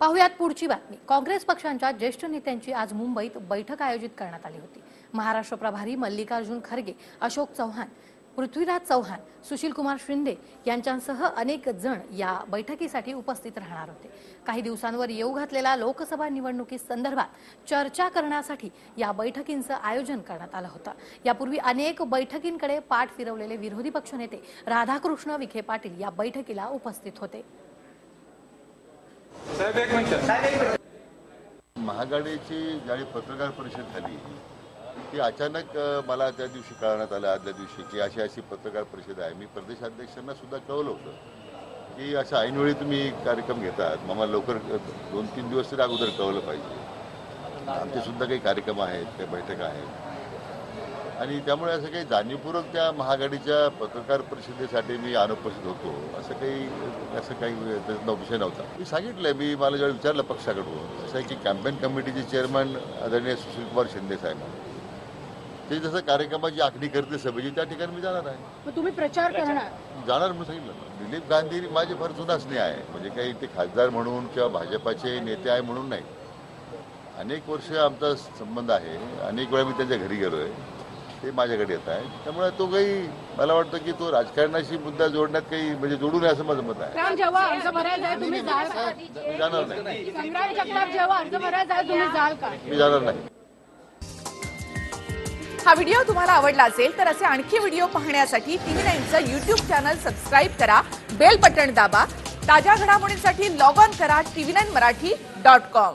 पाहुयात पुढची बातमी. काँग्रेस पक्षांच्या ज्येष्ठ नेत्यांची आज मुंबईत बैठक आयोजित करण्यात आली होती. महाराष्ट्र प्रभारी मल्लिकार्जुन खरगे अशोक चव्हाण पृथ्वीराज चव्हाण सुशील कुमार शिंदे यांच्यासह अनेक जण या बैठकीसाठी उपस्थित राहणार होते. काही दिवसांवर येऊ घातलेल्या लोकसभा निवडणुकी संदर्भात चर्चा करण्यासाठी या बैठकींचं आयोजन करण्यात आलं होतं. यापूर्वी अनेक बैठकींकडे पाठ फिरवलेले विरोधी पक्षनेते राधाकृष्ण विखे पाटील या बैठकीला उपस्थित होते. महागाडीची ज्यावेळी पत्रकार परिषद झाली ती अचानक मला त्या दिवशी कळवण्यात आलं आदल्या दिवशी की अशी अशी पत्रकार परिषद आहे. मी प्रदेशाध्यक्षांना सुद्धा कळवलं होतं की अशा ऐनवेळी तुम्ही कार्यक्रम घेतात. मग मला लवकर दोन तीन दिवस तरी अगोदर कळवलं पाहिजे. आमचे सुद्धा काही कार्यक्रम आहेत काही बैठका आहेत. आणि त्यामुळे असं काही जाणीवपूर्वक त्या महागाडीच्या पत्रकार परिषदेसाठी मी अनुपस्थित होतो. असं काही असं काही त्याचा विषय नव्हता. मी सांगितलंय मी मला जेव्हा विचारलं पक्षाकडून असं आहे की कॅम्पेन कमिटीचे चेअरमन आदरणीय सुशील कुमार शिंदे साहेब ते जसं कार्यक्रमाची आखणी करते सभेची त्या ठिकाणी मी जाणार आहे. मग तुम्ही प्रचार करणार. जाणार म्हणून सांगितलं. दिलीप गांधी माझे फार जुना स्नेह आहे. म्हणजे काही ते खासदार म्हणून किंवा भाजपाचे नेते आहे म्हणून नाही. अनेक वर्ष आमचा संबंध आहे. अनेक वेळा मी त्यांच्या घरी गेलो आहे ते माझ्याकडे येत आहे. त्यामुळे तो काही मला वाटतं की तो राजकारणाशी मुद्दा जोडण्यात काही म्हणजे जोडू नये असं माझं मत आहे. राम जेव्हा अर्ज भरायला तुम्ही जाणार नाही. संग्राम जगताप जेव्हा अर्ज भरायला जाईल तुम्ही जाल का? मी जाणार नाही. हा व्हिडिओ तुम्हाला आवडला असेल तर असे आणखी व्हिडिओ पाहण्यासाठी टीव्ही नाईनचं युट्यूब चॅनल सबस्क्राईब करा बेल बटण दाबा ताज्या घडामोडींसाठी लॉग ऑन करा TV nine Marathi dot com.